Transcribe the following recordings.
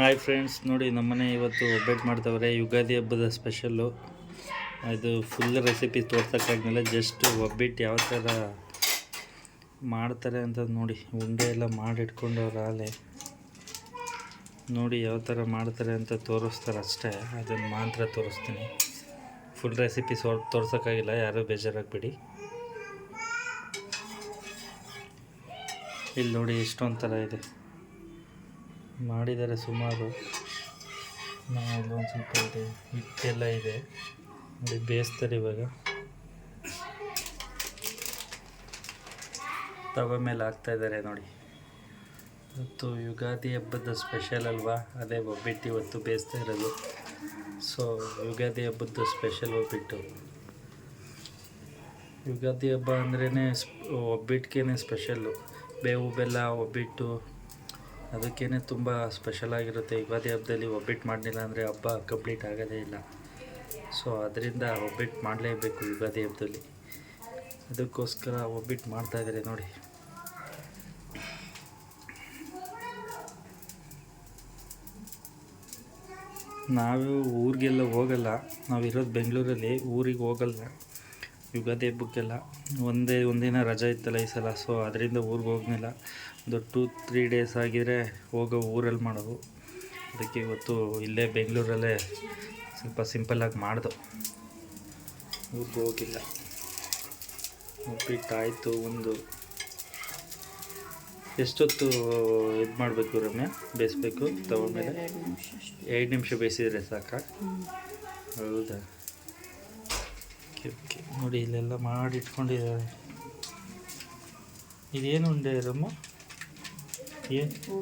Hi friends, ನೋಡಿ ನಮ್ಮನೆ ಇವತ್ತು ಅಪ್ಡೇಟ್ ಮಾಡ್ತವ್ರೆ ಯುಗಾದಿ ಹಬ್ಬದ ಸ್ಪೆಷಲ್ಲು ಅದು ಫುಲ್ ರೆಸಿಪಿ ತೋರ್ಸೋಕ್ಕಾಗಲಿಲ್ಲ ಜಸ್ಟ್ ಒಬ್ಬಿಟ್ಟು ಯಾವ ಥರ ಮಾಡ್ತಾರೆ ಅಂತ ನೋಡಿ, ಉಂಡೆ ಎಲ್ಲ ಮಾಡಿಟ್ಕೊಂಡವ್ರ ಆಲೆ ನೋಡಿ ಯಾವ ಥರ ಮಾಡ್ತಾರೆ ಅಂತ ತೋರಿಸ್ತಾರೆ ಅಷ್ಟೇ ಅದನ್ನು ಮಾತ್ರ ತೋರಿಸ್ತೀನಿ. ಫುಲ್ ರೆಸಿಪಿ ಸೋ, ತೋರ್ಸೋಕ್ಕಾಗಿಲ್ಲ, ಯಾರೂ ಬೇಜಾರಾಗಬೇಡಿ. ಇಲ್ಲಿ ನೋಡಿ ಎಷ್ಟೊಂದು ಥರ ಇದೆ. ಮಾಡಿದ್ದಾರೆ ಸುಮಾರು ಒಂದು ಸ್ವಲ್ಪ ಇದೆ, ಹಿಟ್ಟೆಲ್ಲ ಇದೆ. ನೋಡಿ, ಬೇಯಿಸ್ತಾರೆ ಇವಾಗ. ತವ ಮೇಲೆ ಹಾಕ್ತಾ ಇದ್ದಾರೆ ನೋಡಿ. ಇವತ್ತು ಯುಗಾದಿ ಹಬ್ಬದ ಸ್ಪೆಷಲ್ ಅಲ್ವಾ? ಅದೇ ಒಬ್ಬಿಟ್ಟು ಇವತ್ತು ಬೇಯಿಸ್ತಾ ಇರೋದು. ಸೊ ಯುಗಾದಿ ಹಬ್ಬದ ಸ್ಪೆಷಲ್ ಒಬ್ಬಿಟ್ಟು. ಯುಗಾದಿ ಹಬ್ಬ ಅಂದ್ರೇ ಒಬ್ಬಿಟ್ಟಿಗೆ ಸ್ಪೆಷಲ್ಲು. ಬೇವು ಬೆಲ್ಲ ಒಬ್ಬಿಟ್ಟು ಅದಕ್ಕೇ ತುಂಬ ಸ್ಪೆಷಲ್ ಆಗಿರುತ್ತೆ. ಯುಗಾದಿ ಹಬ್ಬದಲ್ಲಿ ಒಬ್ಬಿಟ್ಟು ಮಾಡಲಿಲ್ಲ ಅಂದರೆ ಹಬ್ಬ ಕಂಪ್ಲೀಟ್ ಆಗೋದೇ ಇಲ್ಲ. ಸೊ ಅದರಿಂದ ಒಬ್ಬಿಟ್ಟು ಮಾಡಲೇಬೇಕು ಯುಗಾದಿ ಹಬ್ಬದಲ್ಲಿ ಅದಕ್ಕೋಸ್ಕರ ಒಬ್ಬಿಟ್ಟು ಮಾಡ್ತಾಯಿದ್ದಾರೆ ನೋಡಿ. ನಾವು ಊರಿಗೆಲ್ಲ ಹೋಗಲ್ಲ. ನಾವಿರೋದು ಬೆಂಗಳೂರಲ್ಲಿ ಊರಿಗೆ ಹೋಗಲ್ಲ. ಯುಗಾದಿ ಹಬ್ಬಕ್ಕೆಲ್ಲ ಒಂದೇ ಒಂದಿನ ರಜೆ ಇತ್ತಲ್ಲ ಈ ಸಲ. ಸೊ ಅದರಿಂದ ಊರಿಗೆ ಹೋಗಲಿಲ್ಲ. ಒಂದು ಟೂ ತ್ರೀ ಡೇಸ್ ಆಗಿದ್ರೆ ಹೋಗೋ ಊರಲ್ಲಿ ಮಾಡೋದು. ಅದಕ್ಕೆ ಇವತ್ತು ಇಲ್ಲೇ ಬೆಂಗಳೂರಲ್ಲೇ ಸ್ವಲ್ಪ ಸಿಂಪಲ್ಲಾಗಿ ಮಾಡಿದೆ. ಊರಿಗೆ ಹೋಗಿಲ್ಲ. ಉಪ್ಪಿಟ್ಟಾಯಿತು ಒಂದು. ಎಷ್ಟೊತ್ತು ಇದು ಮಾಡಬೇಕು ರಮ್ಯ? ಬೇಯಿಸ್ಬೇಕು? ತಗೊಂಡ್ಮೇಲೆ? ಮೇಲೆ ಎರಡು ನಿಮಿಷ ಬೇಯಿಸಿದ್ರೆ ಸಾಕಾ? ಹೌದಾ? Okay okay. ನೋಡಿ, ಇಲ್ಲೆಲ್ಲ ಮಾಡಿ ಇಟ್ಕೊಂಡಿದ್ದಾರೆ ಇದೇನು ಉಂಡೆ ಇರಮ್ಮ ಏನು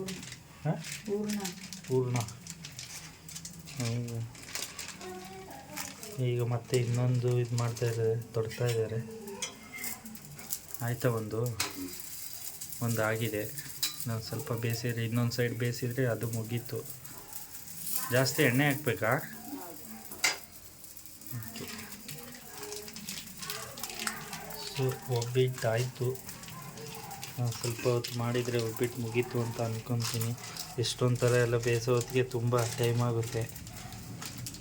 ಹಾಂ? ಪೂರ್ಣ. ಈಗ ಮತ್ತೆ ಇನ್ನೊಂದು ಇದು ಮಾಡ್ತಾ ಇದ್ದಾರೆ, ತೊಡ್ತಾ ಇದ್ದಾರೆ. ಆಯ್ತಾ ಒಂದು? ಒಂದು ಆಗಿದೆ. ನಾನು ಸ್ವಲ್ಪ ಬೇಯಿಸಿದ್ರೆ ಇನ್ನೊಂದು ಸೈಡ್ ಬೇಯಿಸಿದರೆ ಅದು ಮುಗೀತು. ಜಾಸ್ತಿ ಎಣ್ಣೆ ಹಾಕ್ಬೇಕಾ? ಓಕೆ. ಸೊ ಒಬ್ಬಿಟ್ಟು ಆಯಿತು ಸ್ವಲ್ಪ ಹೊತ್ತು ಮಾಡಿದರೆ ಒಬ್ಬಿಟ್ಟು ಮುಗೀತು ಅಂತ ಅಂದ್ಕೊತೀನಿ ಎಷ್ಟೊಂದು ಥರ ಎಲ್ಲ ಬೇಯಿಸೋ ಹೊತ್ತಿಗೆ ತುಂಬ ಟೈಮ್ ಆಗುತ್ತೆ.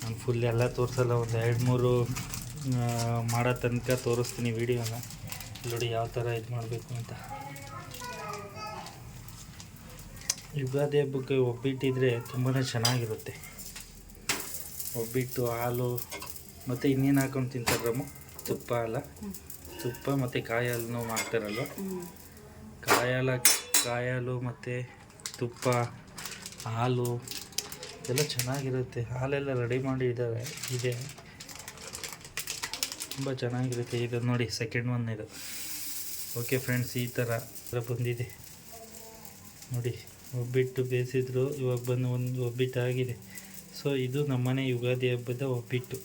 ನಾನು ಫುಲ್ ಎಲ್ಲ ತೋರಿಸಲ್ಲ, ಒಂದು ಎರಡು ಮೂರು ಮಾಡೋ ತನಕ ತೋರಿಸ್ತೀನಿ ವೀಡಿಯೋನ. ನೋಡಿ ಯಾವ ಥರ ಇದು ಮಾಡಬೇಕು ಅಂತ. ಯುಗಾದಿ ಹಬ್ಬಕ್ಕೆ ಒಬ್ಬಿಟ್ಟಿದ್ರೆ ತುಂಬಾ ಚೆನ್ನಾಗಿರುತ್ತೆ. ಒಬ್ಬಿಟ್ಟು ಹಾಲು, ಮತ್ತು ಇನ್ನೇನು ಹಾಕೊಂಡು ತಿಂತಾರಮ್ಮ ತುಪ್ಪ, ಅಲ್ಲ? ತುಪ್ಪ ಮತ್ತು ಕಾಯಿ ಹಾಲನ್ನು ಮಾಡ್ತಾರಲ್ವ? ಕಾಯಿ ಹಾಲು ಕಾಯಿ ಹಾಲು ಮತ್ತು ತುಪ್ಪ ಹಾಲು ಎಲ್ಲ ಚೆನ್ನಾಗಿರುತ್ತೆ. ಹಾಲೆಲ್ಲ ರೆಡಿ ಮಾಡಿ ಇದ್ದಾವೆ ಇದೆ ತುಂಬ ಚೆನ್ನಾಗಿರುತ್ತೆ ಇದು ನೋಡಿ ಸೆಕೆಂಡ್ ಒನ್ ಇದು. ಓಕೆ ಫ್ರೆಂಡ್ಸ್ ಈ ಥರ ಥರ ಬಂದಿದೆ. ನೋಡಿ ಒಬ್ಬಿಟ್ಟು ಬೇಯಿಸಿದ್ರು ಇವಾಗ ಬಂದು ಒಂದು ಒಬ್ಬಿಟ್ಟು ಆಗಿದೆ ಸೊ ಇದು ನಮ್ಮನೆ ಯುಗಾದಿ ಹಬ್ಬದ ಒಬ್ಬಿಟ್ಟು.